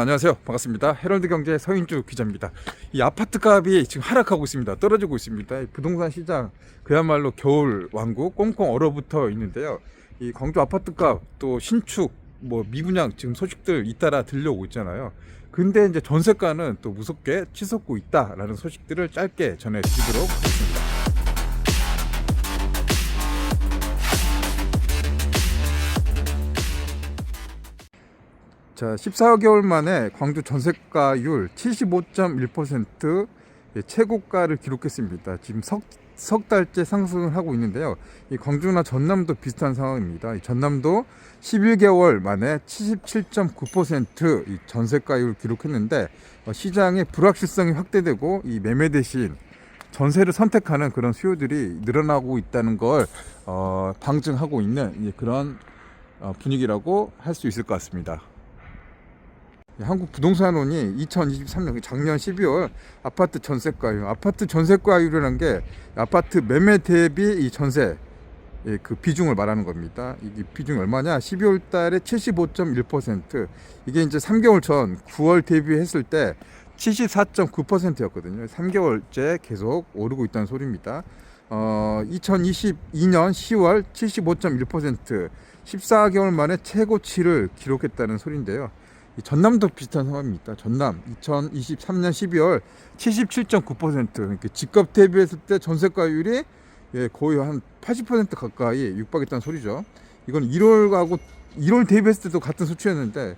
안녕하세요. 반갑습니다. 헤럴드 경제 서인주 기자입니다. 이 아파트 값이 지금 하락하고 있습니다. 떨어지고 있습니다. 이 부동산 시장 그야말로 겨울 왕국 꽁꽁 얼어붙어 있는데요. 이 광주 아파트 값또 신축 뭐 미분양 지금 소식들 잇따라 들려오고 있잖아요. 근데 이제 전세가는 또 무섭게 치솟고 있다라는 소식들을 짧게 전해드리도록 하겠습니다. 자, 14개월 만에 광주 전세가율 75.1% 예, 최고가를 기록했습니다. 지금 석, 석 달째 상승을 하고 있는데요. 이 광주나 전남도 비슷한 상황입니다. 이 전남도 11개월 만에 77.9%이 전세가율 기록했는데 어, 시장의 불확실성이 확대되고 이 매매 대신 전세를 선택하는 그런 수요들이 늘어나고 있다는 걸 어, 방증하고 있는 그런 어, 분위기라고 할 수 있을 것 같습니다. 예, 한국 부동산원이 2023년 작년 12월 아파트 전세가율, 아파트 전세가율이라는 게 아파트 매매 대비 이 전세 예, 그 비중을 말하는 겁니다. 이게 비중이 얼마냐? 12월 달에 75.1%. 이게 이제 3개월 전 9월 대비했을 때 74.9%였거든요. 3개월째 계속 오르고 있다는 소리입니다. 어, 2022년 10월 75.1%, 14개월 만에 최고치를 기록했다는 소리인데요. 이 전남도 비슷한 상황입니다. 전남 2023년 12월 77.9% 그러니까 집값 대비했을 때 전세가율이 예, 거의 한 80% 가까이 육박했다는 소리죠. 이건 1월하고 1월 대비했을 때도 같은 수치였는데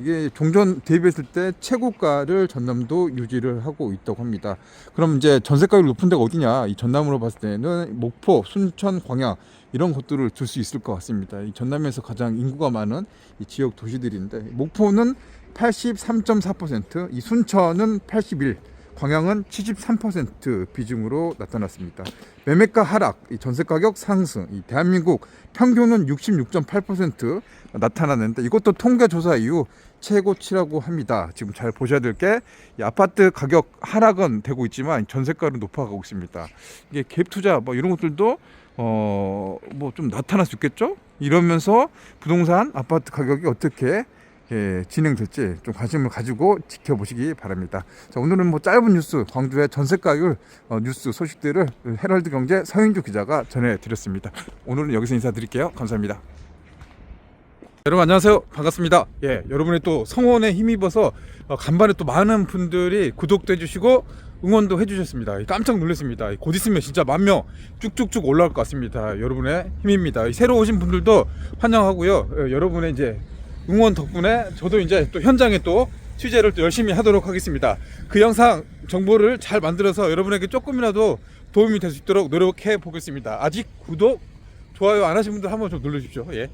이게 종전 대비했을 때 최고가를 전남도 유지를 하고 있다고 합니다. 그럼 이제 전세가율 높은 데가 어디냐? 이 전남으로 봤을 때는 목포, 순천, 광양 이런 곳들을 줄 수 있을 것 같습니다. 이 전남에서 가장 인구가 많은 이 지역 도시들인데 목포는 83.4%, 이 순천은 81, 광양은 73% 비중으로 나타났습니다. 매매가 하락, 이 전세 가격 상승, 이 대한민국 평균은 66.8% 나타났는데 이것도 통계 조사 이후 최고치라고 합니다. 지금 잘 보셔야 될 게 아파트 가격 하락은 되고 있지만 전세가는 높아가고 있습니다. 이게 갭 투자 뭐 이런 것들도 어 뭐 좀 나타날 수 있겠죠? 이러면서 부동산 아파트 가격이 어떻게 예, 진행될지 좀 관심을 가지고 지켜보시기 바랍니다. 자, 오늘은 뭐 짧은 뉴스, 광주의 전세 가율 어, 뉴스 소식들을 헤럴드 경제 서인주 기자가 전해드렸습니다. 오늘은 여기서 인사드릴게요. 감사합니다. 여러분 안녕하세요 반갑습니다 예 여러분의 또 성원에 힘입어서 어, 간만에 또 많은 분들이 구독도 해주시고 응원도 해주셨습니다 깜짝 놀랐습니다 곧 있으면 진짜 만 명 쭉쭉쭉 올라올 것 같습니다 여러분의 힘입니다 새로 오신 분들도 환영하고요 예, 여러분의 이제 응원 덕분에 저도 이제 또 현장에 또 취재를 또 열심히 하도록 하겠습니다. 그 영상 정보를 잘 만들어서 여러분에게 조금이라도 도움이 될 수 있도록 노력해 보겠습니다. 아직 구독 좋아요 안 하신 분들 한번 좀 눌러주십시오. 예